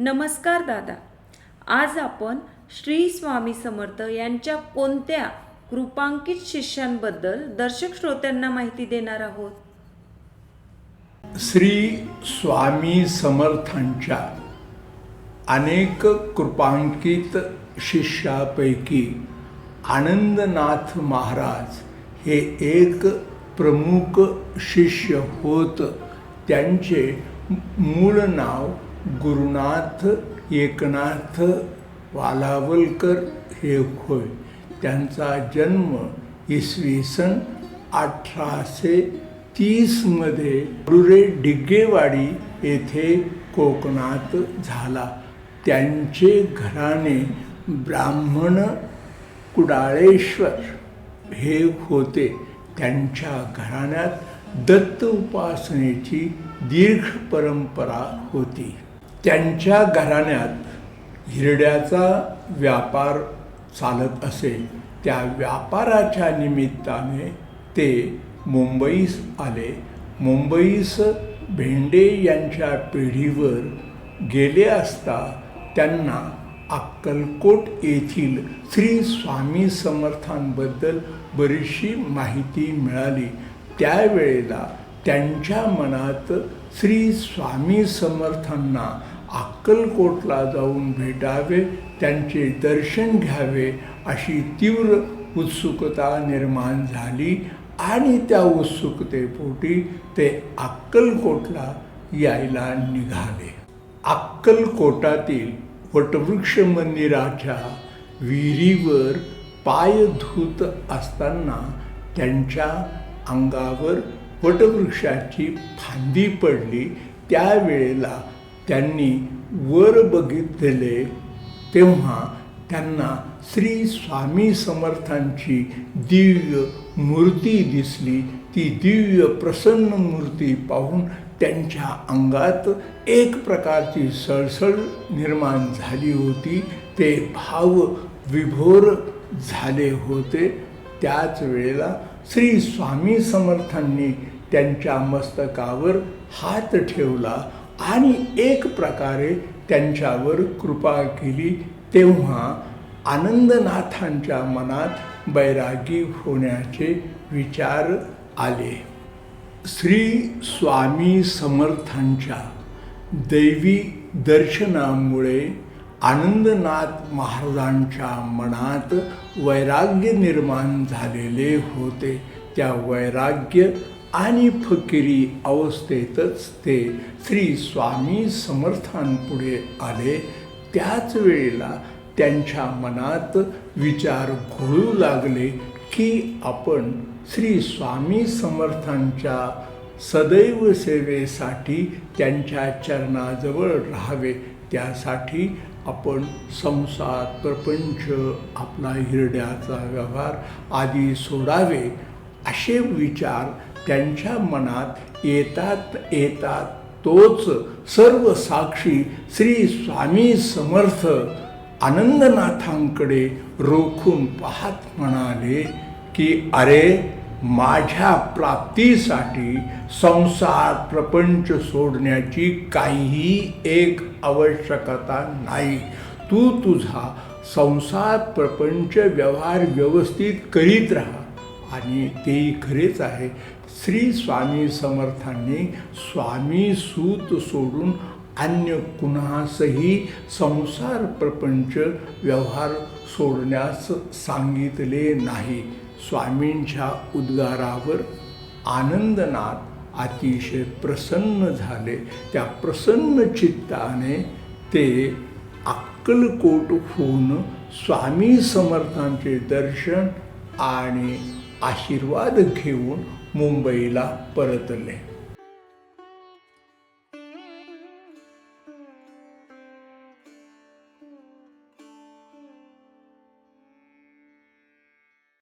नमस्कार दादा. आज आपण श्री स्वामी समर्थ यांच्या कोणत्या कृपांकित शिष्यांबद्दल दर्शक श्रोत्यांना माहिती देणार आहोत? श्री स्वामी समर्थांच्या अनेक कृपांकित शिष्यापैकी आनंदनाथ महाराज हे एक प्रमुख शिष्य होत. त्यांचे मूळ नाव गुरुनाथ एकनाथ वालावलकर हे होय. त्यांचा जन्म इसवी सन अठराशे तीसमध्ये डुरे डिग्गेवाडी येथे कोकणात झाला. त्यांचे घराणे ब्राह्मण कुडाळेश्वर हे होते. त्यांच्या घराण्यात दत्त उपासनेची दीर्घ परंपरा होती. त्यांच्या घराण्यात हिरड्याचा व्यापार चालत असे त्या व्यापाराच्या निमित्ताने ते मुंबईस आले. मुंबईस भेंडे यांच्या पिढीवर गेले असता त्यांना अक्कलकोट येथील श्री स्वामी समर्थांबद्दल बरीचशी माहिती मिळाली. त्यावेळेला त्यांच्या मनात श्री स्वामी समर्थांना अक्कलकोटला जाऊन भेटावे त्यांचे दर्शन घ्यावे अशी तीव्र उत्सुकता निर्माण झाली आणि त्या उत्सुकतेपोटी ते अक्कलकोटला यायला निघाले. अक्कलकोटातील वटवृक्ष मंदिराच्या विहिरीवर पाय धुत असताना त्यांच्या अंगावर वटवृक्षाची फांदी पडली. त्यावेळेला त्यांनी वर बघितले तेव्हा त्यांना श्री स्वामी समर्थांची दिव्य मूर्ती दिसली. ती दिव्य प्रसन्न मूर्ती पाहून त्यांच्या अंगात एक प्रकारची सळसळ निर्माण झाली होती. ते भाव विभोर झाले होते. त्याच वेळेला श्री स्वामी समर्थांनी त्यांच्या मस्तकावर हात ठेवला. आणि एक प्रकारे त्यांच्यावर कृपा केली तेव्हा आनंदनाथांच्या मनात बैरागी होण्याचे विचार आले. श्री स्वामी समर्थांच्या दैवी दर्शनामुळे आनंदनाथ महाराजांच्या मनात वैराग्य निर्माण झालेले होते. त्या वैराग्य आणि फकिरी अवस्थेतच ते श्री स्वामी समर्थांपुढे आले. त्याच वेळेला त्यांच्या मनात विचार घोळू लागले की आपण श्री स्वामी समर्थांच्या सदैव सेवेसाठी त्यांच्या चरणाजवळ राहावे. त्यासाठी आपण संसार प्रपंच आपला हिरड्याचा व्यवहार आदी सोडावे असे विचार त्यांच्या मनात येतात येतात. तोच सर्व साक्षी श्री स्वामी समर्थ आनंदनाथांकडे रोखून पाहत म्हणाले की अरे माझ्या प्राप्तीसाठी संसार प्रपंच सोडण्याची काहीही एक आवश्यकता नाही. तू तुझा संसार प्रपंच व्यवहार व्यवस्थित करीत राहा. आणि तेही खरेच आहे. श्री स्वामी समर्थांनी स्वामी सूत सोडून अन्य कुणासही संसार प्रपंच व्यवहार सोडण्यास सांगितले नाही. स्वामींच्या उद्गारावर आनंदनाथ अतिशय प्रसन्न झाले. त्या प्रसन्न चित्ताने ते अक्कलकोट होऊन स्वामी समर्थांचे दर्शन आणि आशीर्वाद घेऊन मुंबईला परतले.